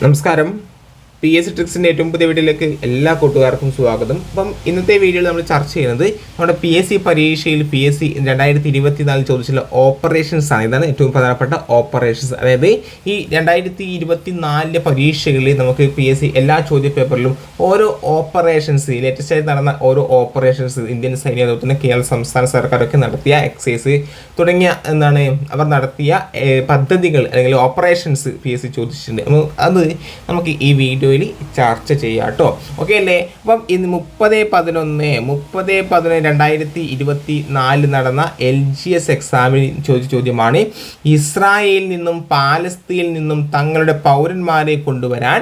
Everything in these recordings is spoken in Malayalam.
നമസ്കാരം. പി എസ് ട്രിക്സിന്റെ ഏറ്റവും പുതിയ വീഡിയോയിലേക്ക് എല്ലാ കൂട്ടുകാർക്കും സ്വാഗതം. അപ്പം ഇന്നത്തെ വീഡിയോയിൽ നമ്മൾ ചർച്ച ചെയ്യുന്നത് നമ്മുടെ പി എസ് സി പരീക്ഷയിൽ പി എസ് സി രണ്ടായിരത്തി ഇരുപത്തി നാല് ചോദിച്ചുള്ള ഓപ്പറേഷൻസ് ആണ്. ഇതാണ് ഏറ്റവും പ്രധാനപ്പെട്ട ഓപ്പറേഷൻസ് അതായത് ഈ രണ്ടായിരത്തി ഇരുപത്തി നാലിലെ പരീക്ഷകളിൽ നമുക്ക് പി എസ് സി എല്ലാ ചോദ്യ പേപ്പറിലും ഓരോ ഓപ്പറേഷൻസ് ലേറ്റസ്റ്റ് ആയി നടന്ന ഓരോ ഓപ്പറേഷൻസ് ഇന്ത്യൻ സൈന്യം അതുപോലെ തന്നെ കേരള സംസ്ഥാന സർക്കാരൊക്കെ നടത്തിയ എക്സൈസ് തുടങ്ങിയ എന്താണ് അവർ നടത്തിയ പദ്ധതികൾ അല്ലെങ്കിൽ ഓപ്പറേഷൻസ് പി എസ് സി ചോദിച്ചിട്ടുണ്ട്. അത് നമുക്ക് ഈ വീഡിയോയിൽ ചർച്ച ചെയ്യാം കേട്ടോ. ഓക്കെ അല്ലേ? അപ്പം ഇന്ന് മുപ്പത് പതിനൊന്ന് മുപ്പത് പതിനൊന്ന് രണ്ടായിരത്തി ഇരുപത്തി നാലിൽ നടന്ന എൽ ജി എസ് എക്സാമിന് ചോദിച്ച ചോദ്യമാണ്. ഇസ്രായേലിൽ നിന്നും പാലസ്തീനിൽ നിന്നും തങ്ങളുടെ പൗരന്മാരെ കൊണ്ടുവരാൻ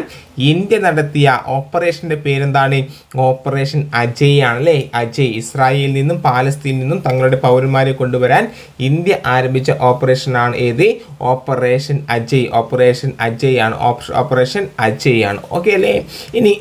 ഇന്ത്യ നടത്തിയ ഓപ്പറേഷന്റെ പേരെന്താണ്? ഓപ്പറേഷൻ അജയ് ആണ് അല്ലേ അജയ് ഇസ്രായേലിൽ നിന്നും പാലസ്തീനിൽ നിന്നും തങ്ങളുടെ പൗരന്മാരെ കൊണ്ടുവരാൻ ഇന്ത്യ ആരംഭിച്ച ഓപ്പറേഷനാണ് ഏത്? ഓപ്പറേഷൻ അജയ്. ഓപ്പറേഷൻ അജയ് ആണ് ഓപ്പറേഷൻ അജയ് ആണ് ഓക്കെ അല്ലേ? ഇനി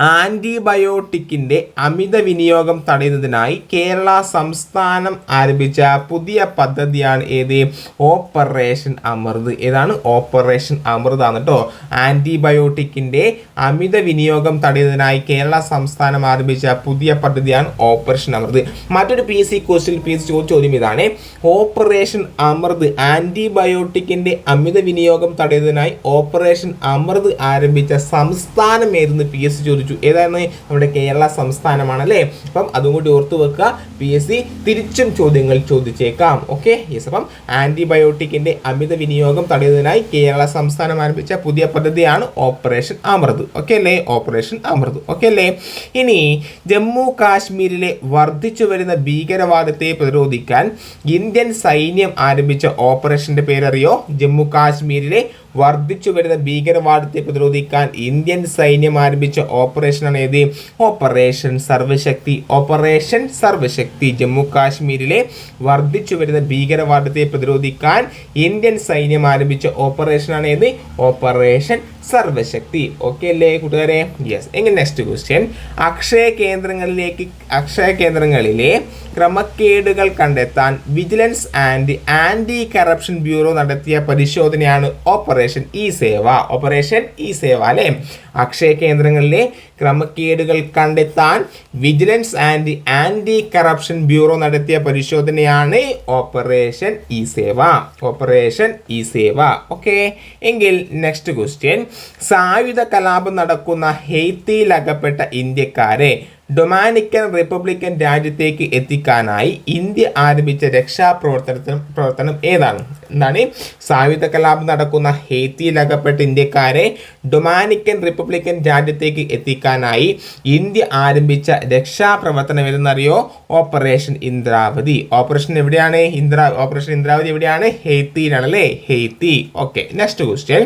ആന്റിബയോട്ടിക്കിന്റെ അമിത വിനിയോഗം തടയുന്നതിനായി കേരള സംസ്ഥാനം ആരംഭിച്ച പുതിയ പദ്ധതിയാണ് ഏത്? ഓപ്പറേഷൻ അമൃത്. ഏതാണ് ഓപ്പറേഷൻ അമൃത് ആണ് കേട്ടോ ആന്റിബയോട്ടിക്കിന്റെ അമിത വിനിയോഗം തടയുന്നതിനായി കേരള സംസ്ഥാനം ആരംഭിച്ച പുതിയ പദ്ധതിയാണ് ഓപ്പറേഷൻ അമൃത്. മറ്റൊരു P C question P C ചോദ്യം ഇതാണ്. ഓപ്പറേഷൻ അമൃത് ആന്റിബയോട്ടിക്കിന്റെ അമിത വിനിയോഗം തടയുന്നതിനായി ഓപ്പറേഷൻ അമൃത് ആരംഭിച്ച സംസ്ഥാനം ഏതെന്ന് പി എസ് ചോദിച്ചു. ഏതായിരുന്നു നമ്മുടെ കേരള സംസ്ഥാനമാണ് അല്ലേ അപ്പം അതും കൂടി ഓർത്തു വെക്കുക. പി എസ് സി തിരിച്ചും ചോദ്യങ്ങൾ ചോദിച്ചേക്കാം. ഓക്കെ യെസ് അപ്പം ആന്റിബയോട്ടിക്കിന്റെ അമിത വിനിയോഗം തടയുന്നതിനായി കേരള സംസ്ഥാനം ആരംഭിച്ച പുതിയ പദ്ധതിയാണ് ഓപ്പറേഷൻ അമൃത്. ഓക്കെ അല്ലേ? ഓപ്പറേഷൻ അമൃത്. ഓക്കെ അല്ലേ? ഇനി ജമ്മു കാശ്മീരിലെ വർദ്ധിച്ചു വരുന്ന ഭീകരവാദത്തെ പ്രതിരോധിക്കാൻ ഇന്ത്യൻ സൈന്യം ആരംഭിച്ച ഓപ്പറേഷന്റെ പേരറിയോ? ജമ്മു കാശ്മീരിലെ വർദ്ധിച്ചു വരുന്ന ഭീകരവാദത്തെ പ്രതിരോധിക്കാൻ ഇന്ത്യൻ സൈന്യം ആരംഭിച്ച ഓപ്പറേഷനാണ് ഏത്? ഓപ്പറേഷൻ സർവശക്തി ഓപ്പറേഷൻ സർവശക്തി ജമ്മു കാശ്മീരിലെ വർദ്ധിച്ചു വരുന്ന ഭീകരവാദത്തെ പ്രതിരോധിക്കാൻ ഇന്ത്യൻ സൈന്യം ആരംഭിച്ച ഓപ്പറേഷനാണ് ഏത്? ഓപ്പറേഷൻ സർവശക്തി ഓക്കെ അല്ലേ കൂട്ടുകാരെ? യെസ് എങ്കിൽ നെക്സ്റ്റ് ക്വസ്റ്റ്യൻ അക്ഷയ കേന്ദ്രങ്ങളിലേക്ക് അക്ഷയ കേന്ദ്രങ്ങളിലെ ക്രമക്കേടുകൾ കണ്ടെത്താൻ vigilance and anti corruption bureau നടത്തിയ പരിശോധനയാണ് operation E Seva operation E Seva അല്ലേ? അക്ഷയ കേന്ദ്രങ്ങളിലെ ക്രമക്കേടുകൾ കണ്ടെത്താൻ vigilance and anti corruption bureau നടത്തിയ പരിശോധനയാണ് operation E Seva operation E Seva okay എങ്കിൽ നെക്സ്റ്റ് ക്വസ്റ്റ്യൻ സായുധ കലാപം നടക്കുന്ന ഹെയ്ത്തിയിൽ അകപ്പെട്ട ഇന്ത്യക്കാരെ ഡൊമാനിക്കൻ റിപ്പബ്ലിക്കൻ രാജ്യത്തേക്ക് എത്തിക്കാനായി ഇന്ത്യ ആരംഭിച്ച രക്ഷാപ്രവർത്തനത്തിന് പ്രവർത്തനം ഏതാണ്? എന്താണ്? സായുധ കലാപം നടക്കുന്ന ഹേത്തിയിലകപ്പെട്ട ഇന്ത്യക്കാരെ ഡൊമാനിക്കൻ റിപ്പബ്ലിക്കൻ രാജ്യത്തേക്ക് എത്തിക്കാനായി ഇന്ത്യ ആരംഭിച്ച രക്ഷാപ്രവർത്തനം ഏതെന്നറിയോ? ഓപ്പറേഷൻ ഇന്ദ്രാവതി. ഓപ്പറേഷൻ എവിടെയാണ്? ഇന്ദ്രാ ഓപ്പറേഷൻ ഇന്ദ്രാവതി എവിടെയാണ്? ഹെയ്ത്തിയിലാണ് അല്ലേ ഹെയ്ത്തി ഓക്കെ നെക്സ്റ്റ് ക്വസ്റ്റ്യൻ.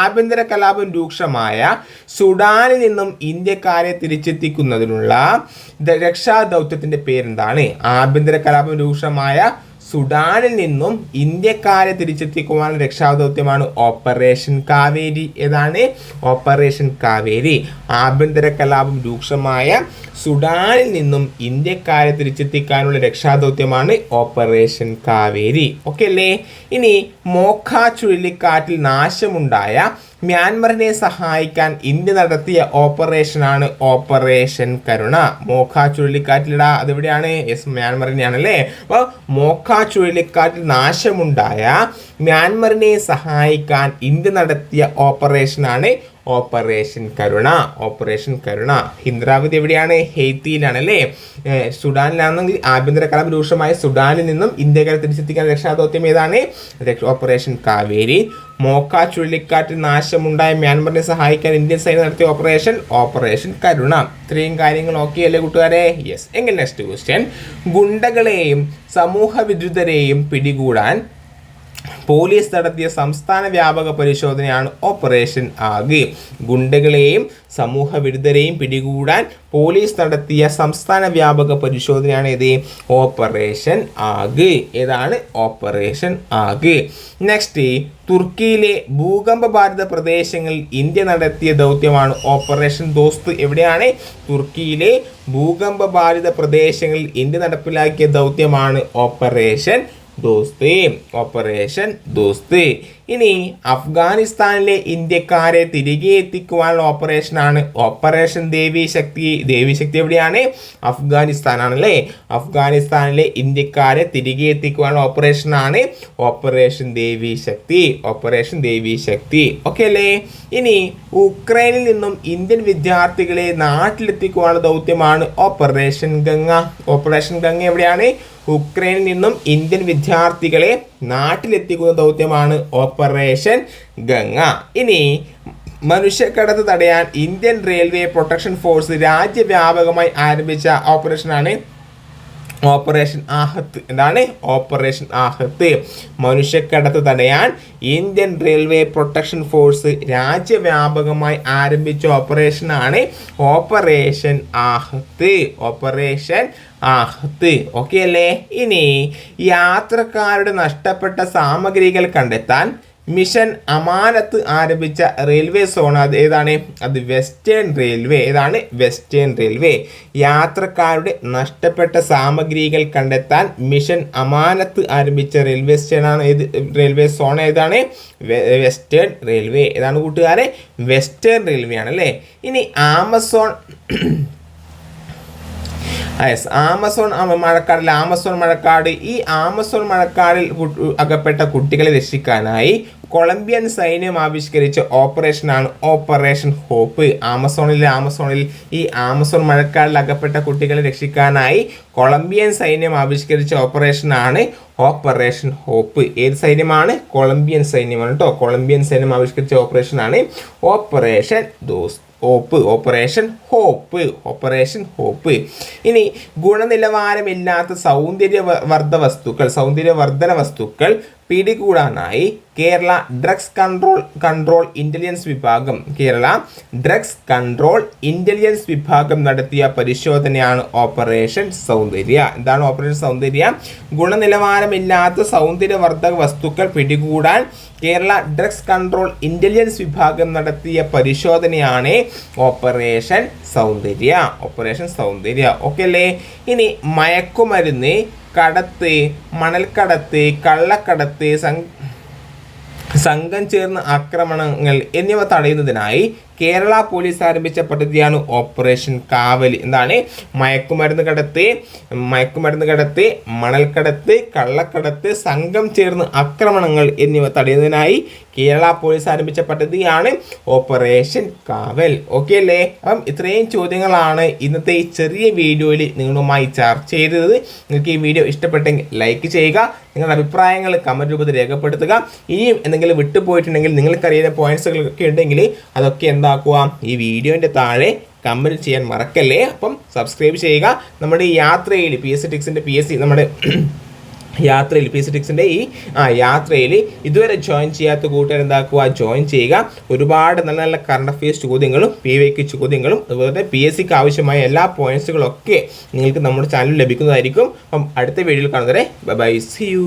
ആഭ്യന്തര കലാപം രൂക്ഷമായ സുഡാനിൽ നിന്നും ഇന്ത്യക്കാരെ തിരിച്ചെത്തിക്കുന്നതിനുള്ള രക്ഷാദൗത്യത്തിന്റെ പേരെന്താണ്? ആഭ്യന്തര കലാപം രൂക്ഷമായ സുഡാനിൽ നിന്നും ഇന്ത്യക്കാരെ തിരിച്ചെത്തിക്കുവാനുള്ള രക്ഷാദൗത്യമാണ് ഓപ്പറേഷൻ കാവേരി. ഏതാണ്? ഓപ്പറേഷൻ കാവേരി. ആഭ്യന്തര കലാപം രൂക്ഷമായ സുഡാനിൽ നിന്നും ഇന്ത്യക്കാരെ തിരിച്ചെത്തിക്കാനുള്ള രക്ഷാദൗത്യമാണ് ഓപ്പറേഷൻ കാവേരി. ഓക്കെ അല്ലേ? ഇനി മോഖ ചുഴലിക്കാറ്റിൽ നാശമുണ്ടായ മ്യാൻമറിനെ സഹായിക്കാൻ ഇന്ത്യ നടത്തിയ ഓപ്പറേഷനാണ് ഓപ്പറേഷൻ കരുണ. മോഖ ചുഴലിക്കാറ്റിലിടാ അതെവിടെയാണ്? യെസ് മ്യാൻമറിനെയാണ് അല്ലേ അപ്പോൾ മോഖ ചുഴലിക്കാറ്റിൽ നാശമുണ്ടായ മ്യാൻമറിനെ സഹായിക്കാൻ ഇന്ത്യ നടത്തിയ ഓപ്പറേഷനാണ് ഓപ്പറേഷൻ കരുണ ഓപ്പറേഷൻ കരുണ. ഹിന്ദ്രാവതി എവിടെയാണ്? ഹെയ്ത്തിയിലാണ് അല്ലേ സുഡാനിലാണെങ്കിൽ ആഭ്യന്തര കലാപം രൂക്ഷമായ സുഡാനിൽ നിന്നും ഇന്ത്യക്കാരെ തിരിച്ചെത്തിക്കാൻ രക്ഷാദൗത്യം ഏതാണ്? ഓപ്പറേഷൻ കാവേരി. മോക്ക ചുഴലിക്കാറ്റിൽ നാശമുണ്ടായ മ്യാൻമറിനെ സഹായിക്കാൻ ഇന്ത്യൻ സൈന്യം നടത്തിയ ഓപ്പറേഷൻ ഓപ്പറേഷൻ കരുണ. ഇത്രയും കാര്യങ്ങൾ ഓക്കെ അല്ലേ കൂട്ടുകാരെ? യെസ് എങ്കിൽ നെക്സ്റ്റ് ക്വസ്റ്റ്യൻ ഗുണ്ടകളെയും സമൂഹ വിരുദ്ധരെയും പിടികൂടാൻ പോലീസ് നടത്തിയ സംസ്ഥാന വ്യാപക പരിശോധനയാണ് ഓപ്പറേഷൻ ആഗ് ഗുണ്ടകളെയും സമൂഹ വിരുദ്ധരെയും പിടികൂടാൻ പോലീസ് നടത്തിയ സംസ്ഥാന വ്യാപക പരിശോധനയാണ് ഇത്. ഓപ്പറേഷൻ ആഗ് ഏതാണ് ഓപ്പറേഷൻ ആഗ് നെക്സ്റ്റ് തുർക്കിയിലെ ഭൂകമ്പ ബാധിത പ്രദേശങ്ങളിൽ ഇന്ത്യ നടത്തിയ ദൗത്യമാണ് ഓപ്പറേഷൻ ദോസ്ത്. എവിടെയാണ്? തുർക്കിയിലെ ഭൂകമ്പ ബാധിത പ്രദേശങ്ങളിൽ ഇന്ത്യ നടപ്പിലാക്കിയ ദൗത്യമാണ് ഓപ്പറേഷൻ ദോസ്ത് ഓപ്പറേഷൻ ദോസ്ത് ഇനി അഫ്ഗാനിസ്ഥാനിലെ ഇന്ത്യക്കാരെ തിരികെ എത്തിക്കുവാനുള്ള ഓപ്പറേഷനാണ് ഓപ്പറേഷൻ ദേവി ശക്തി ദേവി ശക്തി എവിടെയാണ്? അഫ്ഗാനിസ്ഥാനാണ് അല്ലേ അഫ്ഗാനിസ്ഥാനിലെ ഇന്ത്യക്കാരെ തിരികെ എത്തിക്കുവാനുള്ള ഓപ്പറേഷനാണ് operation Devi Shakti operation Devi Shakti. Okay അല്ലേ? ഇനി ഉക്രൈനിൽ നിന്നും ഇന്ത്യൻ വിദ്യാർത്ഥികളെ നാട്ടിലെത്തിക്കുവാനുള്ള ദൗത്യമാണ് ഓപ്പറേഷൻ ഗംഗ. ഓപ്പറേഷൻ ഗംഗ എവിടെയാണ്? ഉക്രൈനിൽ നിന്നും ഇന്ത്യൻ വിദ്യാർത്ഥികളെ നാട്ടിലെത്തിക്കുന്ന ദൗത്യമാണ് ഓപ്പറേഷൻ ഗംഗ. ഇനി മനുഷ്യക്കടത്ത് തടയാൻ ഇന്ത്യൻ റെയിൽവേ പ്രൊട്ടക്ഷൻ ഫോഴ്സ് രാജ്യവ്യാപകമായി ആരംഭിച്ച ഓപ്പറേഷനാണ് ഓപ്പറേഷൻ ആഹത്ത്. എന്താണ്? ഓപ്പറേഷൻ ആഹത്ത്. മനുഷ്യക്കടത്ത് തടയാൻ ഇന്ത്യൻ റെയിൽവേ പ്രൊട്ടക്ഷൻ ഫോഴ്സ് രാജ്യവ്യാപകമായി ആരംഭിച്ച ഓപ്പറേഷനാണ് operation Aahat. Operation Aahat. Okay അല്ലേ? ഇനി യാത്രക്കാരുടെ നഷ്ടപ്പെട്ട സാമഗ്രികൾ കണ്ടെത്താൻ മിഷൻ അമാനത്ത് ആരംഭിച്ച റെയിൽവേ സോൺ അത് ഏതാണ്? അത് വെസ്റ്റേൺ റെയിൽവേ. ഏതാണ്? Western railway. യാത്രക്കാരുടെ നഷ്ടപ്പെട്ട സാമഗ്രികൾ കണ്ടെത്താൻ മിഷൻ അമാനത്ത് ആരംഭിച്ച റെയിൽവേ സ്റ്റേഷനാണ് ഏത് റെയിൽവേ സോൺ ഏതാണ്? Western railway. ഏതാണ് കൂട്ടുകാരെ? വെസ്റ്റേൺ റെയിൽവേ ആണ് അല്ലേ? ഇനി ആമസോൺ യെസ്. ആമസോൺ മഴക്കാടിൽ ആമസോൺ മഴക്കാട്. ഈ ആമസോൺ മഴക്കാടിൽ അകപ്പെട്ട കുട്ടികളെ രക്ഷിക്കാനായി കൊളംബിയൻ സൈന്യം ആവിഷ്കരിച്ച ഓപ്പറേഷനാണ് ഓപ്പറേഷൻ ഹോപ്പ്. ആമസോണിൽ ആമസോണിൽ ഈ ആമസോൺ മഴക്കാടിൽ അകപ്പെട്ട കുട്ടികളെ രക്ഷിക്കാനായി കൊളംബിയൻ സൈന്യം ആവിഷ്കരിച്ച ഓപ്പറേഷനാണ് ഓപ്പറേഷൻ ഹോപ്പ്. ഏത് സൈന്യമാണ്? കൊളംബിയൻ സൈന്യമാണ് കേട്ടോ. കൊളംബിയൻ സൈന്യം ആവിഷ്കരിച്ച ഓപ്പറേഷനാണ് ഓപ്പറേഷൻ ദോസ് ഓപ്പ് ഓപ്പറേഷൻ ഹോപ്പ് ഓപ്പറേഷൻ ഹോപ്പ് ഇനി ഗുണനിലവാരമില്ലാത്ത സൗന്ദര്യവർദ്ധ വസ്തുക്കൾ സൗന്ദര്യവർദ്ധന വസ്തുക്കൾ പിടികൂടാനായി Kerala drugs control control intelligence വിഭാഗം കേരള ഡ്രഗ്സ് കൺട്രോൾ ഇന്റലിജൻസ് വിഭാഗം നടത്തിയ പരിശോധനയാണ് ഓപ്പറേഷൻ സൗന്ദര്യ. എന്താണ് ഓപ്പറേഷൻ സൗന്ദര്യ? ഗുണനിലവാരമില്ലാത്ത സൗന്ദര്യവർദ്ധക വസ്തുക്കൾ പിടികൂടാൻ കേരള ഡ്രഗ്സ് കൺട്രോൾ ഇന്റലിജൻസ് വിഭാഗം നടത്തിയ പരിശോധനയാണ് operation Saundarya. Operation Saundarya. Okay അല്ലേ? ഇനി മയക്കുമരുന്ന് കടത്ത് മണൽക്കടത്ത് കള്ളക്കടത്ത് സംഘം ചേർന്ന ആക്രമണങ്ങൾ എന്നിവ തടയുന്നതിനായി കേരള പോലീസ് ആരംഭിച്ച പദ്ധതിയാണ് ഓപ്പറേഷൻ കാവലി എന്താണ്? മയക്കുമരുന്ന് കടത്ത് മയക്കുമരുന്ന് കടത്ത് മണൽക്കടത്ത് കള്ളക്കടത്ത് സംഘം ചേർന്ന് ആക്രമണങ്ങൾ എന്നിവ തടയുന്നതിനായി കേരള പോലീസ് ആരംഭിച്ച പദ്ധതിയാണ് ഓപ്പറേഷൻ കാവൽ. ഓക്കെ അല്ലേ? അപ്പം ഇത്രയും ചോദ്യങ്ങളാണ് ഇന്നത്തെ ഈ ചെറിയ വീഡിയോയിൽ നിങ്ങളുമായി ചർച്ച ചെയ്തത്. നിങ്ങൾക്ക് ഈ വീഡിയോ ഇഷ്ടപ്പെട്ടെങ്കിൽ ലൈക്ക് ചെയ്യുക നിങ്ങളുടെ അഭിപ്രായങ്ങൾ കമന്റ് രൂപത്തിൽ രേഖപ്പെടുത്തുക. ഇനിയും എന്തെങ്കിലും വിട്ടുപോയിട്ടുണ്ടെങ്കിൽ നിങ്ങൾക്കറിയുന്ന പോയിന്റ്സുകളൊക്കെ ഉണ്ടെങ്കിൽ അതൊക്കെ എന്താക്കുക ഈ വീഡിയോന്റെ താഴെ കമന്റ് ചെയ്യാൻ മറക്കല്ലേ? അപ്പം സബ്സ്ക്രൈബ് ചെയ്യുക. നമ്മുടെ ഈ യാത്രയിൽ പി എസ് സി ടിക്സിന്റെ പി എസ് സി നമ്മുടെ യാത്രയിൽ പി സി ടിക്സിന്റെ ഈ ആ യാത്രയിൽ ഇതുവരെ ജോയിൻ ചെയ്യാത്ത കൂട്ടുകാർ എന്താക്കുക? ജോയിൻ ചെയ്യുക. ഒരുപാട് നല്ല നല്ല കറണ്ട് അഫയേഴ്സ് ചോദ്യങ്ങളും പി വൈക്ക് ചോദ്യങ്ങളും അതുപോലെ പി എസ് സിക്ക് ആവശ്യമായ എല്ലാ പോയിൻസുകളൊക്കെ നിങ്ങൾക്ക് നമ്മുടെ ചാനലിൽ ലഭിക്കുന്നതായിരിക്കും. അപ്പം അടുത്ത വീഡിയോയിൽ കാണുന്നവരെ ബൈ സി യു